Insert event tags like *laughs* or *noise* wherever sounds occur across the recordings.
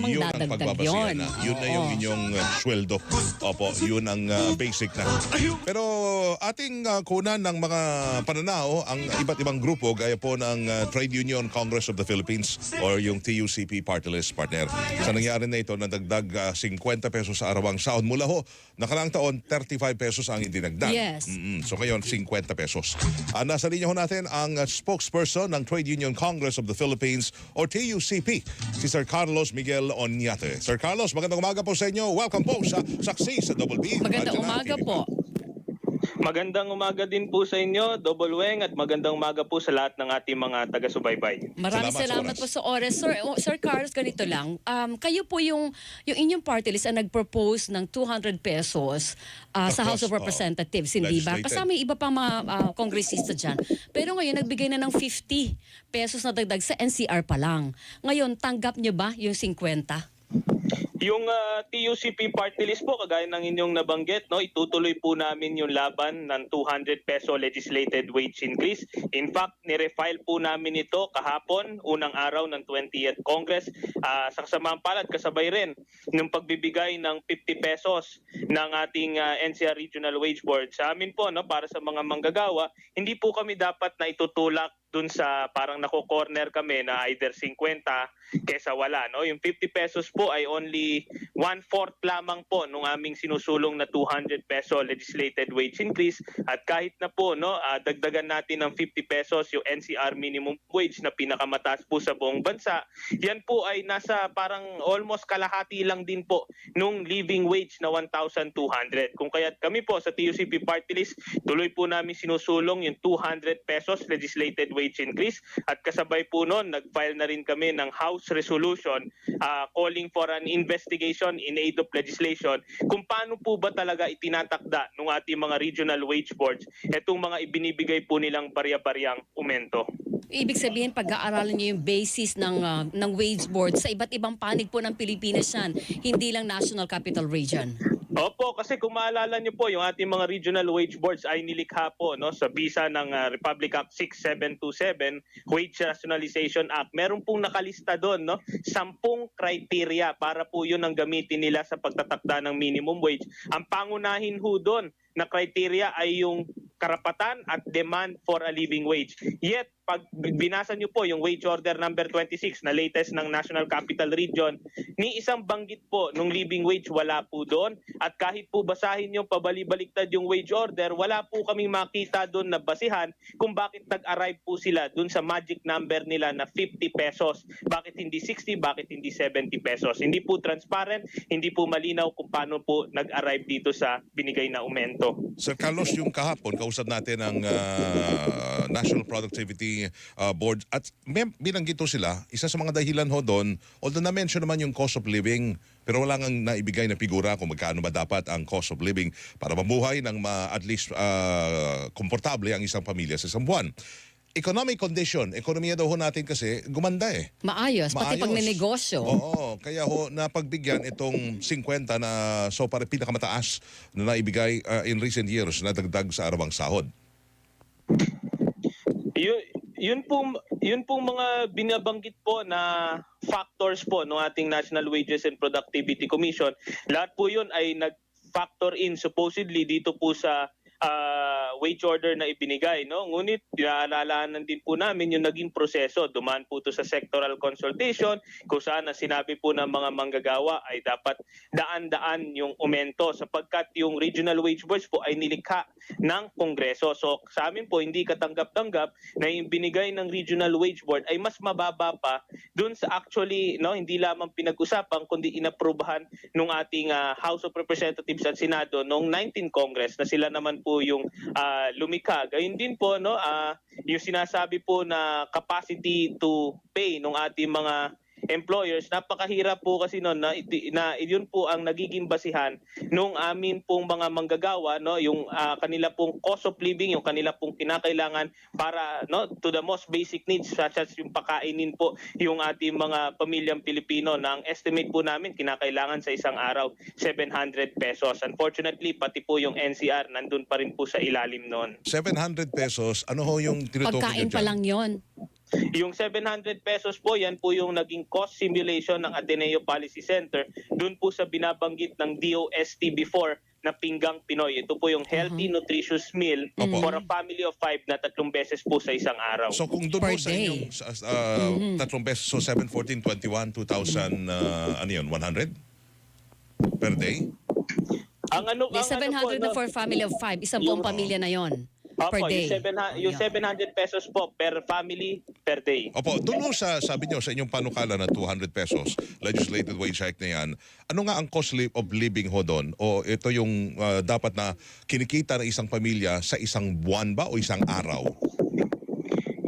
Mang Yun ang dadagdag yun. na. Yun na yung inyong uh, sweldo. Opo, yun ang uh, basic na. Pero ating uh, kunan ng mga pananaw ang iba't ibang grupo gaya po ng uh, Trade Union Congress of the Philippines or yung TUCP Party List partner. Sa nangyari na ito, nadagdag uh, 50 pesos sa arawang sahod. Mula ho, nakaraang taon, 35 pesos ang idinagdag. Yes. Mm-mm. So ngayon, 50 pesos. Uh, nasa linya ho natin ang uh, spokesperson ng Trade Union Congress of the Philippines or TUCP, si Sir Carlos Miguel Onyate. Sir Carlos, magandang umaga po sa inyo. Welcome po sa Saksi sa Double B. Magandang umaga po. Magandang umaga din po sa inyo, Double Weng, at magandang umaga po sa lahat ng ating mga taga-subaybay. Maraming Salamat sa salamat, po sa oras. Sir, oh, Sir Carlos, ganito lang. Um, kayo po yung, yung inyong party list ang nag-propose ng 200 pesos ah, sa House of Representatives, hindi ba? Kasama yung iba pang mga ah, kongresista dyan. Pero ngayon, nagbigay na ng 50 pesos na dagdag sa NCR pa lang. Ngayon, tanggap nyo ba yung 50? Yung ah, TUCP party list po, kagaya ng inyong nabanggit, no, itutuloy po namin yung laban ng 200 peso legislated wage increase. In fact, nirefile po namin ito kahapon, unang araw ng 20th Congress. Ah, sa kasamaang palad, kasabay rin ng pagbibigay ng 50 pesos ng ating ah, NCR Regional Wage Board. Sa amin po, no, para sa mga manggagawa, hindi po kami dapat na itutulak dun sa parang nako-corner kami na either 50 kesa wala no yung 50 pesos po ay only one fourth lamang po nung aming sinusulong na 200 peso legislated wage increase. At kahit na po no ah, dagdagan natin ng 50 pesos yung NCR minimum wage na pinakamataas po sa buong bansa yan po ay nasa parang almost kalahati lang din po nung living wage na 1,200 kung kaya't kami po sa TUCP party list tuloy po namin sinusulong yung 200 pesos legislated wage increase. At kasabay po noon nag-file na rin kami ng House resolution ah, calling for an investigation in aid of legislation kung paano po ba talaga itinatakda ng ating mga regional wage boards itong mga ibinibigay po nilang barya-baryang umento. Ibig sabihin, pag-aaralan niyo yung basis ng, ah, ng wage board sa iba't ibang panig po ng Pilipinas yan, hindi lang National Capital Region. Opo, kasi kung maalala niyo po, yung ating mga regional wage boards ay nilikha po no, sa bisa ng ah, Republic Act 6727, Wage Rationalization Act. Meron pong nakalista doon, no, sampung criteria para po yun ang gamitin nila sa pagtatakda ng minimum wage. Ang pangunahin ho doon na criteria ay yung karapatan at demand for a living wage. Yet, pag binasa niyo po yung wage order number 26 na latest ng National Capital Region, ni isang banggit po nung living wage wala po doon. At kahit po basahin yung pabali-baliktad yung wage order, wala po kaming makita doon na basihan kung bakit nag-arrive po sila doon sa magic number nila na 50 pesos. Bakit hindi 60, bakit hindi 70 pesos. Hindi po transparent, hindi po malinaw kung paano po nag-arrive dito sa binigay na aumento. Sir Carlos, yung kahapon, kausap natin ang uh, National Productivity uh, Board at may, binanggit sila, isa sa mga dahilan ho doon, although na-mention naman yung cost of living, pero wala nang naibigay na figura kung magkano ba dapat ang cost of living para mabuhay ng ma, at least uh, komportable ang isang pamilya sa isang buwan. Economic condition, ekonomiya daw ho natin kasi gumanda eh. Maayos, pati Maayos. pag ninegosyo. Oo, kaya ho napagbigyan itong 50 na so para pinakamataas na naibigay uh, in recent years na dagdag sa arawang sahod. Yun, yun po yun pong mga binabanggit po na factors po ng ating National Wages and Productivity Commission. Lahat po yun ay nag-factor in supposedly dito po sa ah, wage order na ibinigay. No? Ngunit pinaalalanan din po namin yung naging proseso. Dumaan po ito sa sectoral consultation kung saan ang sinabi po ng mga manggagawa ay dapat daan-daan yung aumento sapagkat yung regional wage boards po ay nilikha ng Kongreso. So sa amin po hindi katanggap-tanggap na yung binigay ng regional wage board ay mas mababa pa dun sa actually no hindi lamang pinag-usapan kundi inaprubahan ng ating ah, House of Representatives at Senado noong 19 Congress na sila naman po yung ah, lumikha. Gayun din po no ah, yung sinasabi po na capacity to pay ng ating mga employers, napakahirap po kasi noon na, na yun po ang nagiging basihan nung amin pong mga manggagawa no? Yung ah, kanila pong cost of living yung kanila pong kinakailangan para no? To the most basic needs such as yung pakainin po yung ating mga pamilyang Pilipino na ang estimate po namin kinakailangan sa isang araw 700 pesos. Unfortunately pati po yung NCR nandun pa rin po sa ilalim noon 700 pesos, ano ho yung tinutukoy Pagkain pa lang yon. Yung 700 pesos po, yan po yung naging cost simulation ng Ateneo Policy Center doon po sa binabanggit ng DOST before na Pinggang Pinoy. Ito po yung healthy, nutritious meal Opo. for a family of five na tatlong beses po sa isang araw. So kung doon po sa inyong uh, tatlong pesos, so 7, 14, 21, 2,000, uh, ano yun, 100? Per day? ang ano, ang ano 700 po, na for family of five. Isang buong pamilya na yon Opo, per day. Yung, 700, yung Ayun. 700 pesos po per family per day. Opo, doon ho sa sabi nyo sa inyong panukala na 200 pesos legislated wage hike na yan, ano nga ang cost li- of living ho doon? O ito yung uh, dapat na kinikita ng isang pamilya sa isang buwan ba o isang araw?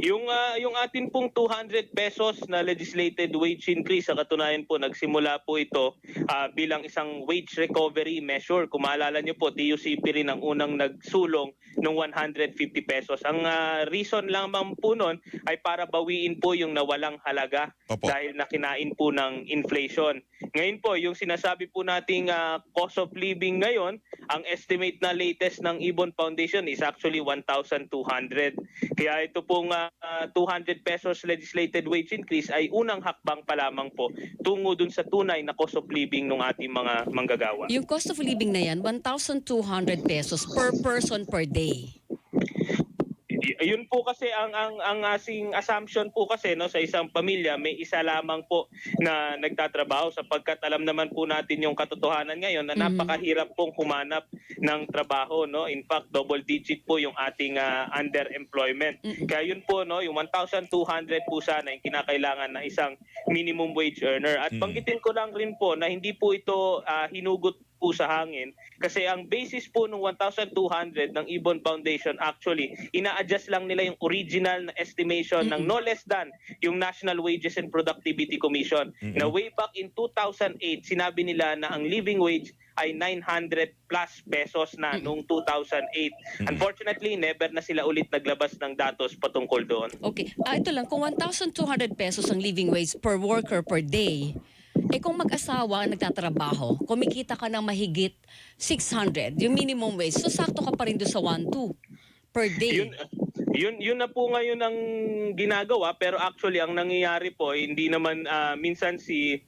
Yung ah, yung atin pong 200 pesos na legislated wage increase sa katunayan po nagsimula po ito ah, bilang isang wage recovery measure. Kung maalala niyo po TUCP rin ang unang nagsulong ng 150 pesos. Ang ah, reason lamang po noon ay para bawiin po yung nawalang halaga Opo. dahil nakinain po ng inflation. Ngayon po, yung sinasabi po nating ah, cost of living ngayon, ang estimate na latest ng Ibon Foundation is actually 1,200. Kaya ito pong ah, 200 pesos legislated wage increase ay unang hakbang pa lamang po tungo dun sa tunay na cost of living ng ating mga manggagawa. Yung cost of living na yan, 1,200 pesos per person per day. Y- yun po kasi ang ang ang asing assumption po kasi no sa isang pamilya may isa lamang po na nagtatrabaho sapagkat alam naman po natin yung katotohanan ngayon na Mhm. napakahirap pong humanap ng trabaho no in fact double digit po yung ating ah, underemployment kaya yun po no yung 1,200 po sana yung kinakailangan na isang minimum wage earner at Mm. banggitin ko lang rin po na hindi po ito ah, hinugot po sa hangin kasi ang basis po ng 1,200 ng Ibon Foundation actually ina-adjust lang nila yung original na estimation ng no less than yung National Wages and Productivity Commission Mm-mm. na way back in 2008 sinabi nila na ang living wage ay 900 plus pesos na noong 2008. Unfortunately, never na sila ulit naglabas ng datos patungkol doon. Okay. Ah, ito lang, kung 1,200 pesos ang living wage per worker per day, eh kung mag-asawa nagtatrabaho, kumikita ka ng mahigit 600, yung minimum wage, so sakto ka pa rin doon sa 1,2 per day. Yun, yun, yun na po ngayon ang ginagawa pero actually ang nangyayari po hindi naman ah, minsan si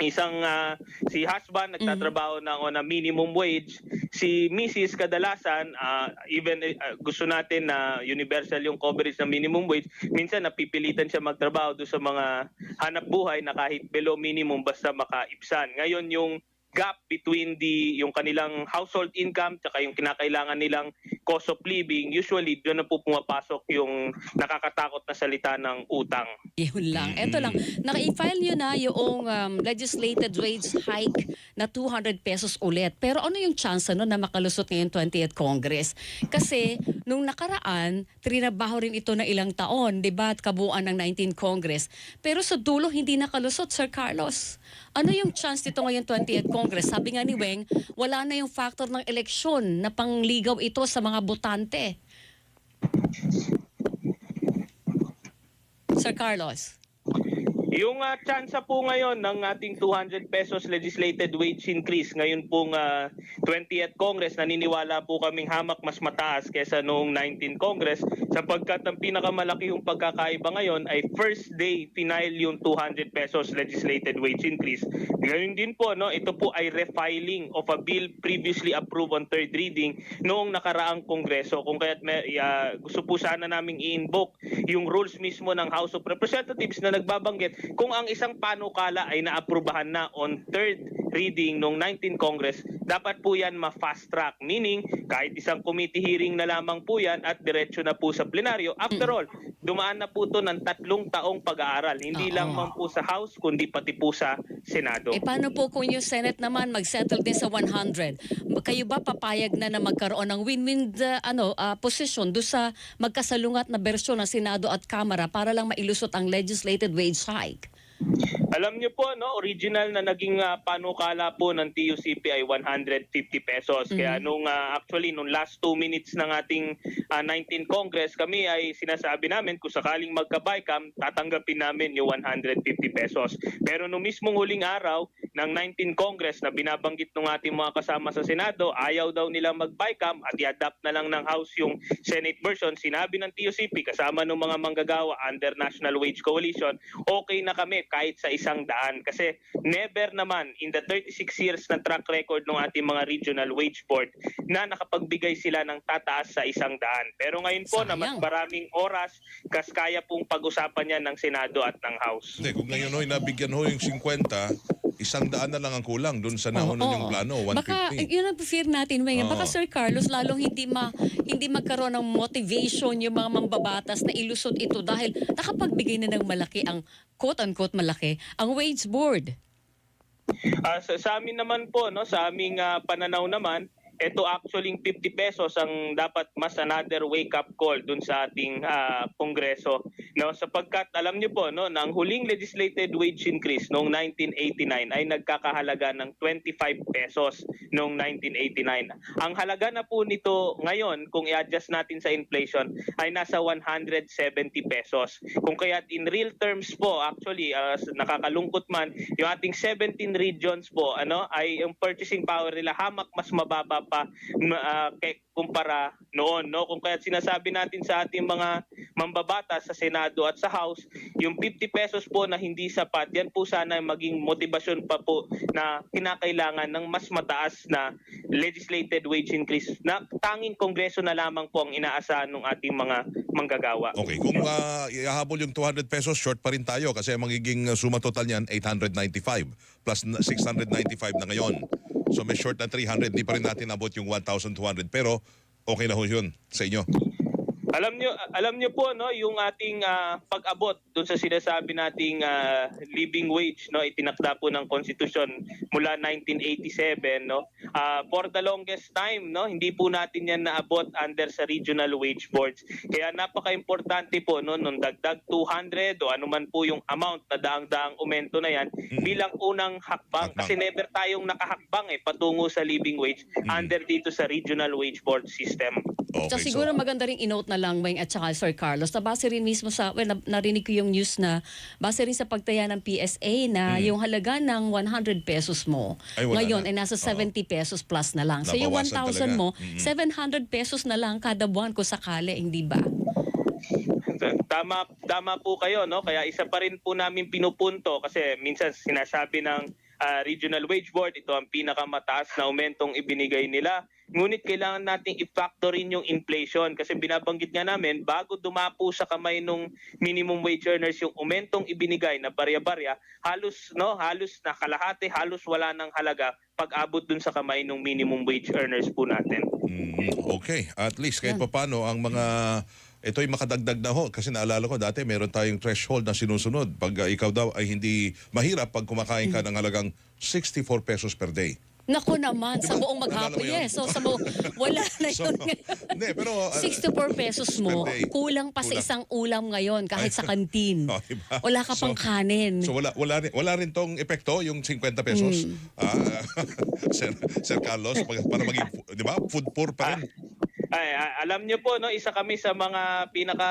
isang ah, si husband nagtatrabaho na on a minimum wage. Si Mrs. kadalasan ah, even ah, gusto natin na universal yung coverage ng minimum wage. Minsan napipilitan siya magtrabaho do sa mga hanap buhay na kahit below minimum basta makaipsan. Ngayon yung gap between the yung kanilang household income tsaka yung kinakailangan nilang cost of living usually doon na po pumapasok yung nakakatakot na salita ng utang Yun lang. Ito lang, naka-file nyo na yung um, legislated wage hike na 200 pesos ulit. Pero ano yung chance no, na makalusot ngayon 20th Congress? Kasi nung nakaraan, trinabaho rin ito na ilang taon, di ba? At kabuuan ng 19th Congress. Pero sa dulo, hindi nakalusot, Sir Carlos. Ano yung chance dito ngayon 20th Congress? Sabi nga ni Weng, wala na yung factor ng eleksyon na pangligaw ito sa mga botante. Sir Carlos. Yung uh, tsansa po ngayon ng ating 200 pesos legislated wage increase ngayon pong ah, 20th Congress, naniniwala po kaming hamak mas mataas kesa noong 19 Congress sapagkat ang pinakamalaki yung pagkakaiba ngayon ay first day final yung 200 pesos legislated wage increase. Ngayon din po, no, ito po ay refiling of a bill previously approved on third reading noong nakaraang Kongreso. Kung kaya't may, ah, gusto po sana naming i-invoke yung rules mismo ng House of Representatives na nagbabanggit kung ang isang panukala ay naaprubahan na on third reading noong 19 Congress, dapat po yan ma-fast track. Meaning, kahit isang committee hearing na lamang po yan at diretso na po sa plenaryo. After all, dumaan na po to ng tatlong taong pag-aaral. Hindi Oo. lang man po sa House, kundi pati po sa Senado. Eh paano po kung yung Senate naman mag-settle din sa 100? Kayo ba papayag na na magkaroon ng win-win uh, ano uh, position do sa magkasalungat na bersyon ng Senado at Kamara para lang mailusot ang legislated wage hike? Alam niyo po, no, original na naging ah, panukala po ng TUCP ay 150 pesos. Kaya nung ah, actually nung last two minutes ng ating ah, 19 Congress, kami ay sinasabi namin kung sakaling magka-BICAM, tatanggapin namin yung 150 pesos. Pero nung mismong huling araw, ng 19 Congress na binabanggit ng ating mga kasama sa Senado, ayaw daw nila mag-BICAM at i-adapt na lang ng House yung Senate version. Sinabi ng TUCP kasama ng mga manggagawa under National Wage Coalition, okay na kami kahit sa isang daan. Kasi never naman in the 36 years na track record ng ating mga regional wage board na nakapagbigay sila ng tataas sa isang daan. Pero ngayon po na mas maraming oras, kas kaya pong pag-usapan yan ng Senado at ng House. Hindi, kung ngayon ho'y nabigyan ho yung 50, isang daan na lang ang kulang doon sa nauna Oo. yung plano, 150. Baka, yun ang fear natin ngayon. Baka Oo. Sir Carlos, lalong hindi ma, hindi magkaroon ng motivation yung mga mambabatas na ilusot ito dahil nakapagbigay na ng malaki ang quote-unquote malaki, ang wage board. Ah, sa, sa amin naman po, no, sa aming ah, pananaw naman, ito actually 50 pesos ang dapat mas another wake up call dun sa ating ah, kongreso no? Sapagkat alam niyo po no ang huling legislated wage increase noong 1989 ay nagkakahalaga ng 25 pesos noong 1989 ang halaga na po nito ngayon kung i-adjust natin sa inflation ay nasa 170 pesos. Kung kaya in real terms po actually ah, nakakalungkot man yung ating 17 regions po ano ay yung purchasing power nila hamak mas mababa pa ah, kay kumpara noon no? Kung kaya sinasabi natin sa ating mga mambabatas sa Senado at sa House yung 50 pesos po na hindi sapat yan po sana maging motibasyon pa po na kinakailangan ng mas mataas na legislated wage increase. Na tanging kongreso na lamang po ang inaasahan ng ating mga manggagawa. Okay, kung uh, ihahabol yung 200 pesos, short pa rin tayo kasi magiging uh, suma total niyan 895 plus na- 695 na ngayon. So may short na 300, di pa rin natin abot yung 1,200 pero okay na ho yun sa inyo. Alam nyo, alam nyo po no, yung ating ah, pag-abot doon sa sinasabi nating ah, living wage no, itinakda po ng konstitusyon mula 1987 no. Ah, for the longest time no, hindi po natin yan naabot under sa regional wage boards. Kaya napaka-importante po no nung dagdag 200 o anuman po yung amount na daang-daang aumento na yan bilang unang hakbang Hakbang. kasi never tayong nakahakbang eh patungo sa living wage under dito sa regional wage board system. Okay, so, siguro maganda rin inote na lang, Weng at saka Sir Carlos, na base rin mismo sa, well, na- narinig ko yung news na base rin sa pagtaya ng PSA na yung halaga ng 100 pesos mo, Mm. Ay, ngayon na. ay nasa Oo. 70 pesos plus na lang. So yung Nabawasan 1,000 mo, talaga. 700 pesos na lang kada buwan kung sakali, hindi ba? Tama tama po kayo no kaya isa pa rin po namin pinupunto kasi minsan sinasabi ng ah, Regional Wage Board ito ang pinakamataas na aumentong ibinigay nila ngunit kailangan nating i-factor in yung inflation kasi binabanggit nga namin bago dumapo sa kamay nung minimum wage earners yung aumentong ibinigay na barya-barya halos no halos na kalahati halos wala ng halaga pag abot dun sa kamay nung minimum wage earners po natin. Mm, okay, at least kahit paano ang mga ito'y makadagdag na ho. Kasi naalala ko dati meron tayong threshold na sinusunod. Pag uh, ikaw daw ay hindi mahirap pag kumakain ka ng halagang 64 pesos per day. Nako naman, sa buong maghapon. Yes, so sa buong, wala na *laughs* So, yun. hindi, pero, uh, 64 pesos mo, kulang pa sa isang ulam ngayon kahit sa kantin. *laughs* Oh, diba? Wala ka pang So- kanin. So wala wala rin, wala rin tong epekto yung 50 pesos. Hmm. Ah, *laughs* Sir, Sir Carlos para maging 'di ba? Food poor pa rin. Ay, a- alam niyo po no, isa kami sa mga pinaka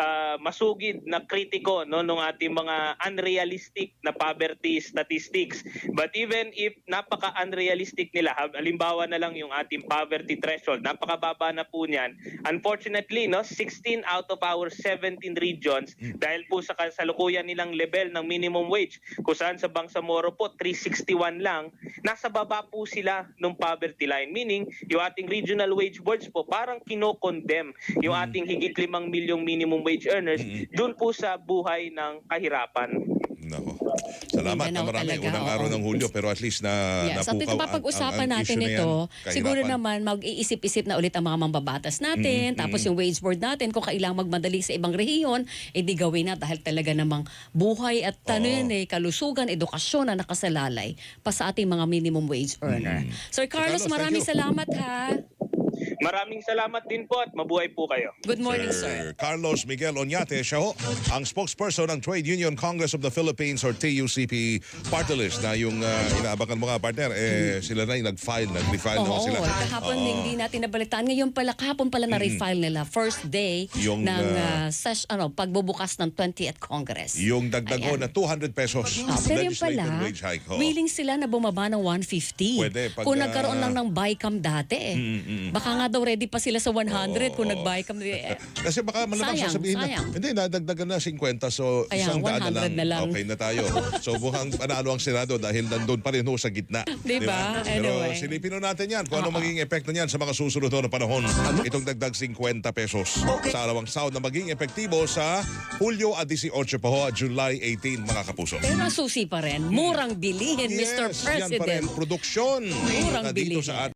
ah, masugid na kritiko no nung ating mga unrealistic na poverty statistics. But even if napaka-unrealistic nila, halimbawa na lang yung ating poverty threshold, napakababa na po niyan. Unfortunately, no, 16 out of our 17 regions dahil po sa kasalukuyan nilang level ng minimum wage, kung saan sa Bangsamoro po 361 lang, nasa baba po sila ng poverty line. Meaning, yung ating regional wage boards po parang kino-condemn yung ating higit limang milyong minimum wage earners dun po sa buhay ng kahirapan. Nako. Salamat na marami. talaga, Unang oo. araw ng Hulyo pero at least na Yes, at napukaw ang- ang natin issue na yan, ito, siguro naman mag-iisip-isip na ulit ang mga mambabatas natin, tapos yung wage board natin, kung kailangang magmadali sa ibang rehiyon, edi gawin na dahil talaga namang buhay at yun eh, kalusugan, edukasyon na nakasalalay pa sa ating mga minimum wage earner. Sir Carlos, Carlos, thank maraming salamat ha. Maraming salamat din po at mabuhay po kayo. Good morning, sir. Carlos Miguel Oñate, siya ho, ang spokesperson ng Trade Union Congress of the Philippines or TUCP party list na yung uh, inaabakan mo nga partner, eh, sila na yung nag-file, nag-refile na ho Oo, sila. kahapon Oo. hindi natin nabalitaan. Ngayon pala, kahapon pala na-refile nila. First day Yung, ng ah, ah, sesh, ano, pagbubukas ng 20th Congress. Yung dagdag ho Ayan. na 200 pesos Ah, pero yung pala, wage hike. ho. willing sila na bumaba ng 150. Pwede, pag, kung ah, nagkaroon lang ng BICAM dati eh. Baka nga daw ready pa sila sa 100 kung nag-BICAM. Eh, Kasi baka malamang Sayang, sasabihin sayang. na, hindi, nadagdagan na 50, so Kaya, isang daan 100 na lang. Okay na tayo. so mukhang panalo ang Senado dahil nandun pa rin ho sa gitna. *laughs* Di ba? Pero Anyway. silipin ho natin yan kung ano magiging epekto niyan sa mga susunod ho na panahon. Itong dagdag 50 pesos sa arawang sahod na maging epektibo sa Hulyo at 18 pa ho, July 18 mga kapuso. pero ang susi pa rin, murang bilihin, Mr. Yes, yan pa rin, President. produksyon Murang na dito bilihin. sa